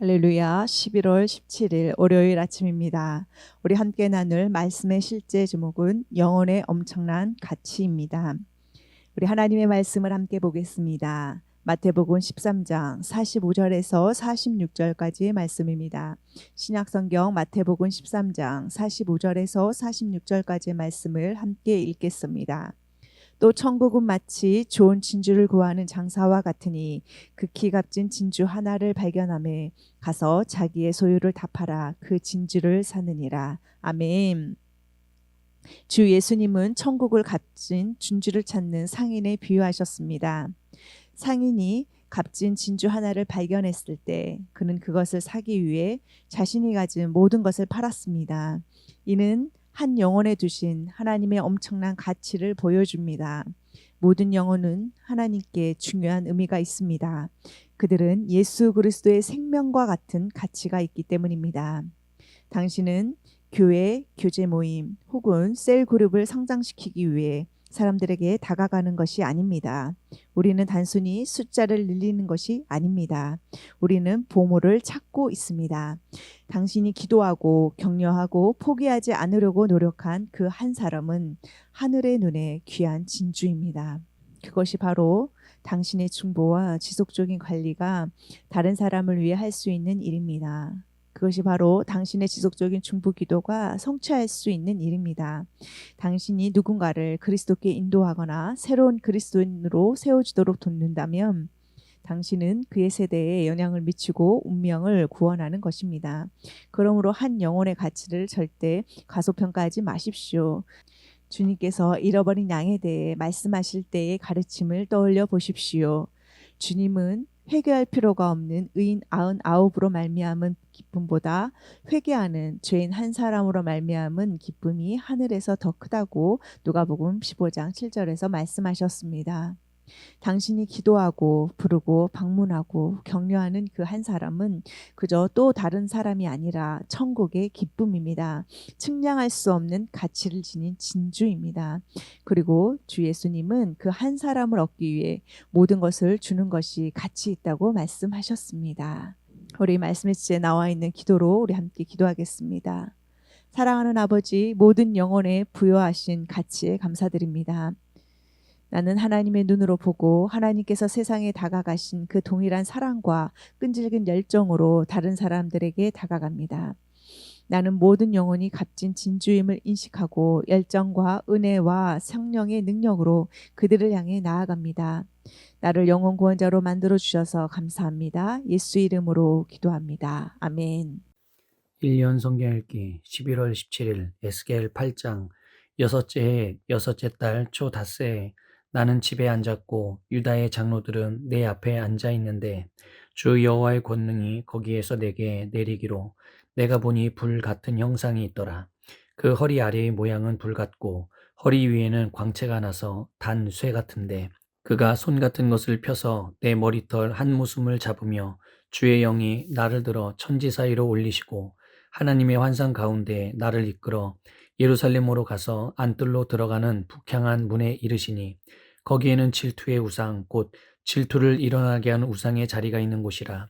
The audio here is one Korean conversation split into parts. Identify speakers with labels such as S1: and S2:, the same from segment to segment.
S1: 할렐루야. 11월 17일 월요일 아침입니다. 우리 함께 나눌 말씀의 실제 제목은 영혼의 엄청난 가치입니다. 우리 하나님의 말씀을 함께 보겠습니다. 마태복음 13장 45절에서 46절까지의 말씀입니다. 신약성경 마태복음 13장 45절에서 46절까지의 말씀을 함께 읽겠습니다. 또 천국은 마치 좋은 진주를 구하는 장사와 같으니 극히 값진 진주 하나를 발견함에 가서 자기의 소유를 다 팔아 그 진주를 사느니라. 아멘. 주 예수님은 천국을 값진 진주를 찾는 상인에 비유하셨습니다. 상인이 값진 진주 하나를 발견했을 때 그는 그것을 사기 위해 자신이 가진 모든 것을 팔았습니다. 이는 한 영혼에 두신 하나님의 엄청난 가치를 보여줍니다. 모든 영혼은 하나님께 중요한 의미가 있습니다. 그들은 예수 그리스도의 생명과 같은 가치가 있기 때문입니다. 당신은 교회, 교제 모임 혹은 셀 그룹을 성장시키기 위해 사람들에게 다가가는 것이 아닙니다. 우리는 단순히 숫자를 늘리는 것이 아닙니다. 우리는 보물을 찾고 있습니다. 당신이 기도하고 격려하고 포기하지 않으려고 노력한 그 한 사람은 하늘의 눈에 귀한 진주입니다. 그것이 바로 당신의 중보와 지속적인 관리가 다른 사람을 위해 할 수 있는 일입니다. 그것이 바로 당신의 지속적인 중보 기도가 성취할 수 있는 일입니다. 당신이 누군가를 그리스도께 인도하거나 새로운 그리스도인으로 세워지도록 돕는다면 당신은 그의 세대에 영향을 미치고 운명을 구원하는 것입니다. 그러므로 한 영혼의 가치를 절대 가소평가하지 마십시오. 주님께서 잃어버린 양에 대해 말씀하실 때의 가르침을 떠올려 보십시오. 주님은 회개할 필요가 없는 의인 아흔 아홉으로 말미암은 기쁨보다 회개하는 죄인 한 사람으로 말미암은 기쁨이 하늘에서 더 크다고 누가복음 15장 7절에서 말씀하셨습니다. 당신이 기도하고 부르고 방문하고 격려하는 그 한 사람은 그저 또 다른 사람이 아니라 천국의 기쁨입니다. 측량할 수 없는 가치를 지닌 진주입니다. 그리고 주 예수님은 그 한 사람을 얻기 위해 모든 것을 주는 것이 가치 있다고 말씀하셨습니다. 우리 말씀의 주제에 나와 있는 기도로 우리 함께 기도하겠습니다. 사랑하는 아버지 모든 영혼에 부여하신 가치에 감사드립니다. 나는 하나님의 눈으로 보고 하나님께서 세상에 다가가신 그 동일한 사랑과 끈질긴 열정으로 다른 사람들에게 다가갑니다. 나는 모든 영혼이 값진 진주임을 인식하고 열정과 은혜와 성령의 능력으로 그들을 향해 나아갑니다. 나를 영혼 구원자로 만들어 주셔서 감사합니다. 예수 이름으로 기도합니다. 아멘.
S2: 1년 성경 읽기 11월 17일 에스겔 8장 여섯째 해 여섯째 달 초 닷새에 나는 집에 앉았고 유다의 장로들은 내 앞에 앉아 있는데 주 여호와의 권능이 거기에서 내게 내리기로 내가 보니 불 같은 형상이 있더라. 그 허리 아래의 모양은 불 같고 허리 위에는 광채가 나서 단 쇠 같은데 그가 손 같은 것을 펴서 내 머리털 한 모숨을 잡으며 주의 영이 나를 들어 천지 사이로 올리시고 하나님의 환상 가운데 나를 이끌어 예루살렘으로 가서 안뜰로 들어가는 북향한 문에 이르시니 거기에는 질투의 우상 곧 질투를 일어나게 하는 우상의 자리가 있는 곳이라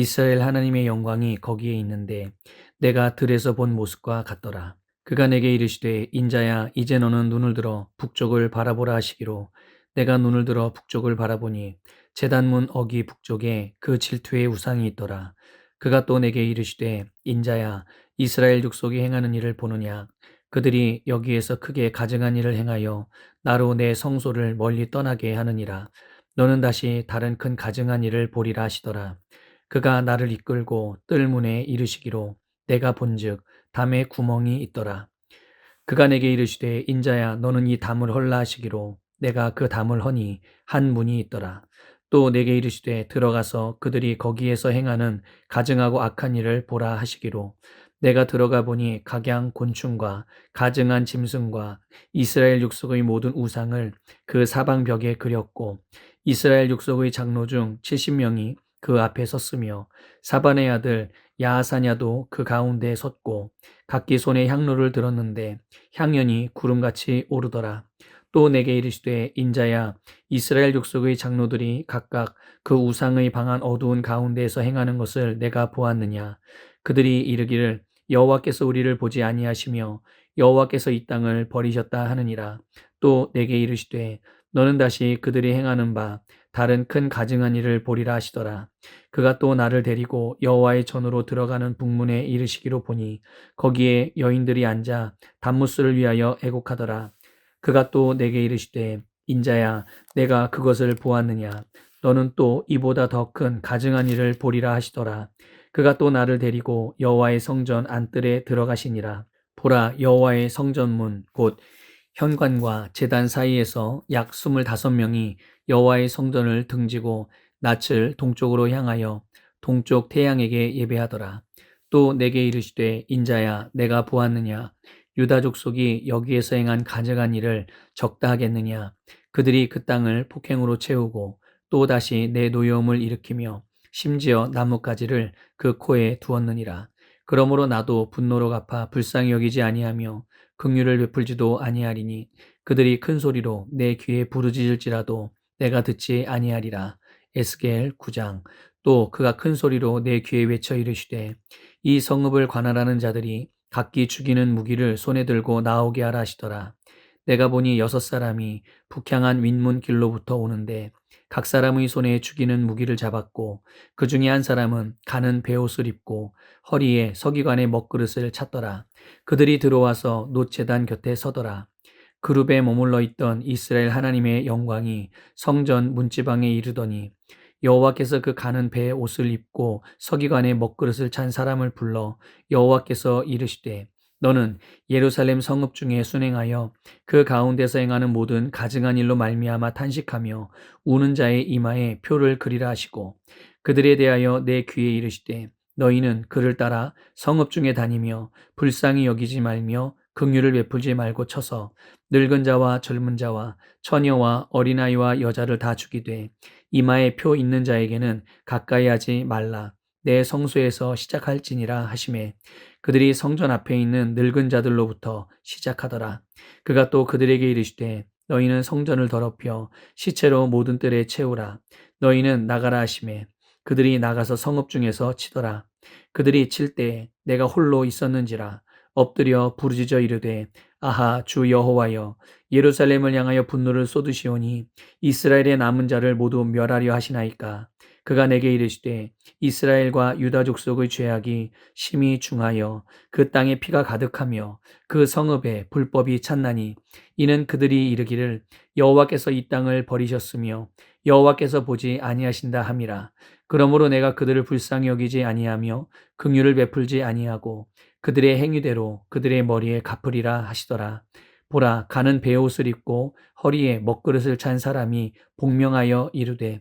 S2: 이스라엘 하나님의 영광이 거기에 있는데 내가 들에서 본 모습과 같더라 그가 내게 이르시되 인자야 이제 너는 눈을 들어 북쪽을 바라보라 하시기로 내가 눈을 들어 북쪽을 바라보니 제단문 어기 북쪽에 그 질투의 우상이 있더라 그가 또 내게 이르시되 인자야 이스라엘 족속이 행하는 일을 보느냐 그들이 여기에서 크게 가증한 일을 행하여 나로 내 성소를 멀리 떠나게 하느니라. 너는 다시 다른 큰 가증한 일을 보리라 하시더라. 그가 나를 이끌고 뜰문에 이르시기로 내가 본즉 담에 구멍이 있더라. 그가 내게 이르시되 인자야 너는 이 담을 헐라 하시기로 내가 그 담을 허니 한 문이 있더라. 또 내게 이르시되 들어가서 그들이 거기에서 행하는 가증하고 악한 일을 보라 하시기로 내가 들어가 보니 각양 곤충과 가증한 짐승과 이스라엘 육속의 모든 우상을 그 사방 벽에 그렸고 이스라엘 육속의 장로 중 70명이 그 앞에 섰으며 사반의 아들 야하사냐도 그 가운데 섰고 각기 손에 향로를 들었는데 향연이 구름같이 오르더라. 또 내게 이르시되 인자야 이스라엘 족속의 장로들이 각각 그 우상의 방한 어두운 가운데에서 행하는 것을 내가 보았느냐? 그들이 이르기를 여호와께서 우리를 보지 아니하시며 여호와께서 이 땅을 버리셨다 하느니라. 또 내게 이르시되 너는 다시 그들이 행하는 바 다른 큰 가증한 일을 보리라 하시더라. 그가 또 나를 데리고 여호와의 전으로 들어가는 북문에 이르시기로 보니 거기에 여인들이 앉아 단무스를 위하여 애곡하더라. 그가 또 내게 이르시되 인자야 내가 그것을 보았느냐? 너는 또 이보다 더 큰 가증한 일을 보리라 하시더라. 그가 또 나를 데리고 여호와의 성전 안뜰에 들어가시니라. 보라 여호와의 성전문 곧 현관과 제단 사이에서 약 스물다섯 명이 여호와의 성전을 등지고 낯을 동쪽으로 향하여 동쪽 태양에게 예배하더라. 또 내게 이르시되 인자야 내가 보았느냐? 유다 족속이 여기에서 행한 가증한 일을 적다 하겠느냐? 그들이 그 땅을 폭행으로 채우고 또 다시 내 노여움을 일으키며 심지어 나뭇가지를 그 코에 두었느니라. 그러므로 나도 분노로 갚아 불쌍히 여기지 아니하며 긍휼을 베풀지도 아니하리니 그들이 큰 소리로 내 귀에 부르짖을지라도 내가 듣지 아니하리라 에스겔 9장 또 그가 큰 소리로 내 귀에 외쳐 이르시되 이 성읍을 관할하는 자들이 각기 죽이는 무기를 손에 들고 나오게 하라 하시더라. 내가 보니 여섯 사람이 북향한 윗문 길로부터 오는데 각 사람의 손에 죽이는 무기를 잡았고 그 중에 한 사람은 가는 베옷을 입고 허리에 서기관의 먹그릇을 찼더라. 그들이 들어와서 노체단 곁에 서더라. 그룹에 머물러 있던 이스라엘 하나님의 영광이 성전 문지방에 이르더니 여호와께서 그 가는 배에 옷을 입고 서기관의 먹그릇을 찬 사람을 불러 여호와께서 이르시되 너는 예루살렘 성읍 중에 순행하여 그 가운데서 행하는 모든 가증한 일로 말미암아 탄식하며 우는 자의 이마에 표를 그리라 하시고 그들에 대하여 내 귀에 이르시되 너희는 그를 따라 성읍 중에 다니며 불쌍히 여기지 말며 긍휼을 베풀지 말고 쳐서 늙은 자와 젊은 자와 처녀와 어린아이와 여자를 다 죽이되 이마에 표 있는 자에게는 가까이 하지 말라. 내 성소에서 시작할지니라 하심에 그들이 성전 앞에 있는 늙은 자들로부터 시작하더라. 그가 또 그들에게 이르시되 너희는 성전을 더럽혀 시체로 모든 뜰에 채우라. 너희는 나가라 하심에 그들이 나가서 성읍 중에서 치더라. 그들이 칠 때 내가 홀로 있었는지라 엎드려 부르짖어 이르되 아하 주 여호와여 예루살렘을 향하여 분노를 쏟으시오니 이스라엘의 남은 자를 모두 멸하려 하시나이까? 그가 내게 이르시되 이스라엘과 유다 족속의 죄악이 심히 중하여 그 땅에 피가 가득하며 그 성읍에 불법이 찼나니 이는 그들이 이르기를 여호와께서 이 땅을 버리셨으며 여호와께서 보지 아니하신다 함이라. 그러므로 내가 그들을 불쌍히 여기지 아니하며 긍휼을 베풀지 아니하고 그들의 행위대로 그들의 머리에 갚으리라 하시더라. 보라 가는 베옷을 입고 허리에 먹그릇을 찬 사람이 복명하여 이르되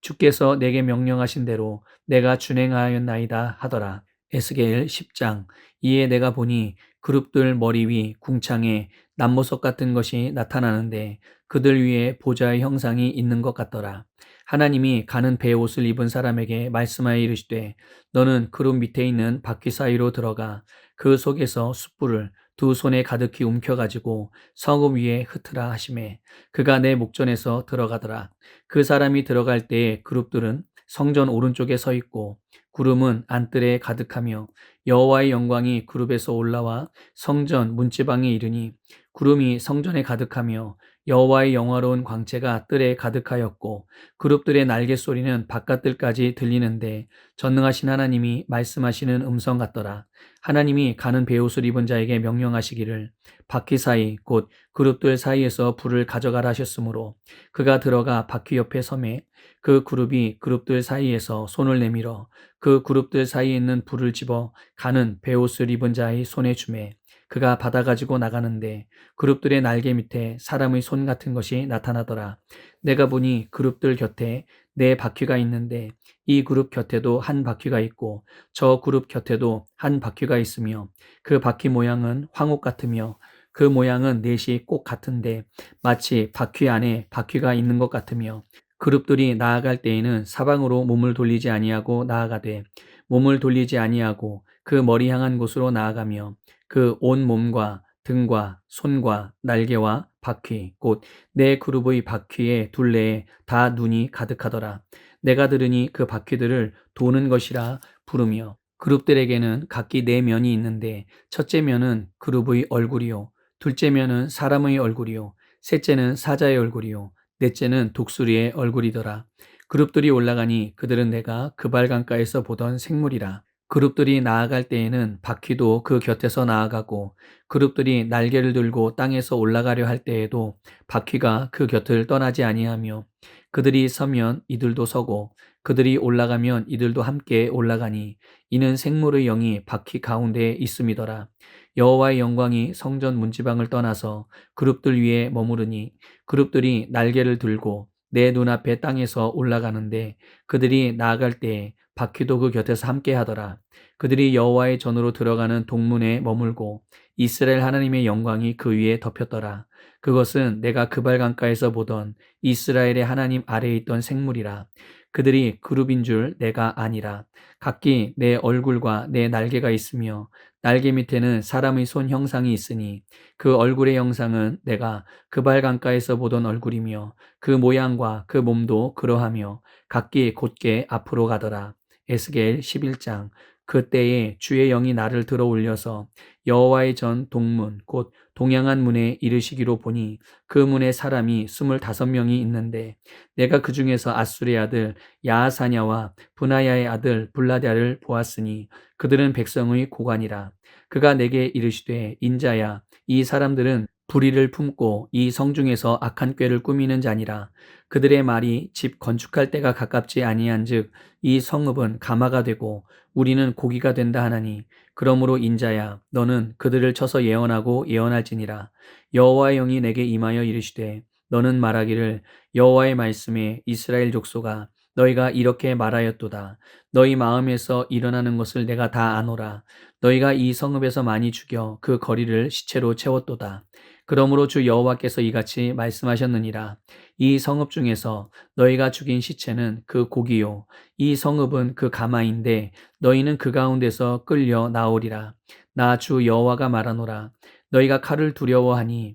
S2: 주께서 내게 명령하신 대로 내가 준행하였나이다 하더라. 에스겔 10장 이에 내가 보니 그룹들 머리 위 궁창에 남모석 같은 것이 나타나는데 그들 위에 보좌의 형상이 있는 것 같더라. 하나님이 가는 베옷을 입은 사람에게 말씀하여 이르시되 너는 그룹 밑에 있는 바퀴 사이로 들어가 그 속에서 숯불을 두 손에 가득히 움켜가지고 성읍 위에 흩으라 하심에 그가 내 목전에서 들어가더라. 그 사람이 들어갈 때에 그룹들은 성전 오른쪽에 서 있고 구름은 안뜰에 가득하며 여호와의 영광이 그룹에서 올라와 성전 문지방에 이르니 구름이 성전에 가득하며 여호와의 영화로운 광채가 뜰에 가득하였고 그룹들의 날개 소리는 바깥뜰까지 들리는데 전능하신 하나님이 말씀하시는 음성 같더라. 하나님이 가는 베옷을 입은 자에게 명령하시기를 바퀴 사이 곧 그룹들 사이에서 불을 가져가라 하셨으므로 그가 들어가 바퀴 옆에 섬에 그 그룹이 그룹들 사이에서 손을 내밀어 그 그룹들 사이에 있는 불을 집어 가는 베옷을 입은 자의 손에 주매 그가 받아가지고 나가는데 그룹들의 날개 밑에 사람의 손 같은 것이 나타나더라. 내가 보니 그룹들 곁에 네 바퀴가 있는데 이 그룹 곁에도 한 바퀴가 있고 저 그룹 곁에도 한 바퀴가 있으며 그 바퀴 모양은 황옥 같으며 그 모양은 넷이 꼭 같은데 마치 바퀴 안에 바퀴가 있는 것 같으며 그룹들이 나아갈 때에는 사방으로 몸을 돌리지 아니하고 나아가되 몸을 돌리지 아니하고 그 머리 향한 곳으로 나아가며 그 온 몸과 등과 손과 날개와 바퀴 곧내 그룹의 바퀴의 둘레에 다 눈이 가득하더라. 내가 들으니 그 바퀴들을 도는 것이라 부르며 그룹들에게는 각기 네 면이 있는데 첫째 면은 그룹의 얼굴이요 둘째 면은 사람의 얼굴이요 셋째는 사자의 얼굴이요 넷째는 독수리의 얼굴이더라. 그룹들이 올라가니 그들은 내가 그발강가에서 보던 생물이라. 그룹들이 나아갈 때에는 바퀴도 그 곁에서 나아가고 그룹들이 날개를 들고 땅에서 올라가려 할 때에도 바퀴가 그 곁을 떠나지 아니하며 그들이 서면 이들도 서고 그들이 올라가면 이들도 함께 올라가니 이는 생물의 영이 바퀴 가운데에 있음이더라. 여호와의 영광이 성전 문지방을 떠나서 그룹들 위에 머무르니 그룹들이 날개를 들고 내 눈앞에 땅에서 올라가는데 그들이 나아갈 때에 바퀴도 그 곁에서 함께 하더라. 그들이 여호와의 전으로 들어가는 동문에 머물고 이스라엘 하나님의 영광이 그 위에 덮였더라. 그것은 내가 그발강가에서 보던 이스라엘의 하나님 아래에 있던 생물이라. 그들이 그룹인 줄 내가 아니라. 각기 내 얼굴과 내 날개가 있으며 날개 밑에는 사람의 손 형상이 있으니 그 얼굴의 형상은 내가 그발강가에서 보던 얼굴이며 그 모양과 그 몸도 그러하며 각기 곧게 앞으로 가더라. 에스겔 11장. 그때에 주의 영이 나를 들어 올려서 여호와의 전 동문 곧 동양한 문에 이르시기로 보니 그 문에 사람이 스물다섯 명이 있는데 내가 그 중에서 아수르의 아들 야하사냐와 분하야의 아들 블라디아를 보았으니 그들은 백성의 고관이라. 그가 내게 이르시되 인자야 이 사람들은 불의를 품고 이 성중에서 악한 꾀를 꾸미는 자니라. 그들의 말이 집 건축할 때가 가깝지 아니한즉 이 성읍은 가마가 되고 우리는 고기가 된다 하나니 그러므로 인자야 너는 그들을 쳐서 예언하고 예언할지니라. 여호와의 영이 내게 임하여 이르시되 너는 말하기를 여호와의 말씀에 이스라엘 족속아 너희가 이렇게 말하였도다. 너희 마음에서 일어나는 것을 내가 다 아노라. 너희가 이 성읍에서 많이 죽여 그 거리를 시체로 채웠도다 그러므로 주 여호와께서 이같이 말씀하셨느니라. 이 성읍 중에서 너희가 죽인 시체는 그 고기요. 이 성읍은 그 가마인데 너희는 그 가운데서 끌려 나오리라. 나 주 여호와가 말하노라. 너희가 칼을 두려워하니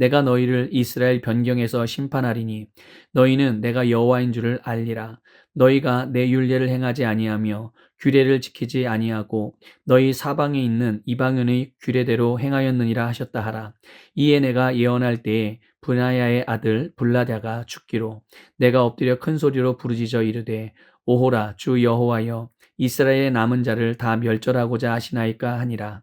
S2: 내가 너희를 이스라엘 변경에서 심판하리니 너희는 내가 여호와인 줄을 알리라. 너희가 내 율례를 행하지 아니하며 규례를 지키지 아니하고 너희 사방에 있는 이방인의 규례대로 행하였느니라 하셨다 하라. 이에 내가 예언할 때에 분하야의 아들 블라다가 죽기로 내가 엎드려 큰 소리로 부르짖어 이르되 오호라 주 여호와여 이스라엘의 남은 자를 다 멸절하고자 하시나이까 하니라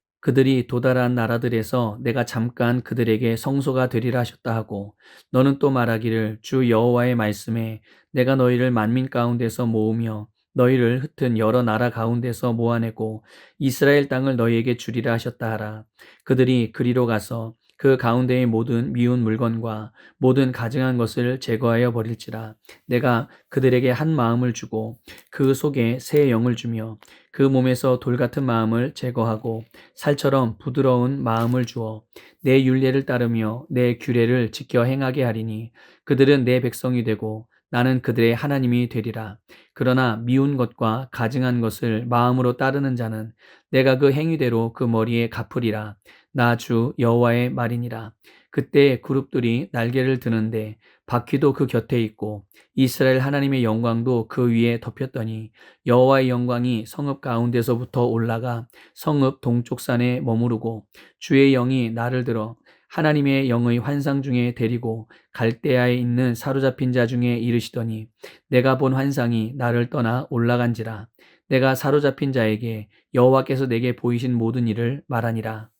S2: 그들이 도달한 나라들에서 내가 잠깐 그들에게 성소가 되리라 하셨다 하고 너는 또 말하기를 주 여호와의 말씀에 내가 너희를 만민 가운데서 모으며 너희를 흩은 여러 나라 가운데서 모아내고 이스라엘 땅을 너희에게 주리라 하셨다 하라. 그들이 그리로 가서 그 가운데의 모든 미운 물건과 모든 가증한 것을 제거하여 버릴지라 내가 그들에게 한 마음을 주고 그 속에 새 영을 주며 그 몸에서 돌 같은 마음을 제거하고 살처럼 부드러운 마음을 주어 내 율례를 따르며 내 규례를 지켜 행하게 하리니 그들은 내 백성이 되고 나는 그들의 하나님이 되리라. 그러나 미운 것과 가증한 것을 마음으로 따르는 자는 내가 그 행위대로 그 머리에 갚으리라. 나 주 여호와의 말이니라. 그때 그룹들이 날개를 드는데 바퀴도 그 곁에 있고 이스라엘 하나님의 영광도 그 위에 덮였더니 여호와의 영광이 성읍 가운데서부터 올라가 성읍 동쪽 산에 머무르고 주의 영이 나를 들어 하나님의 영의 환상 중에 데리고 갈대아에 있는 사로잡힌 자 중에 이르시더니 내가 본 환상이 나를 떠나 올라간지라 내가 사로잡힌 자에게 여호와께서 내게 보이신 모든 일을 말하니라.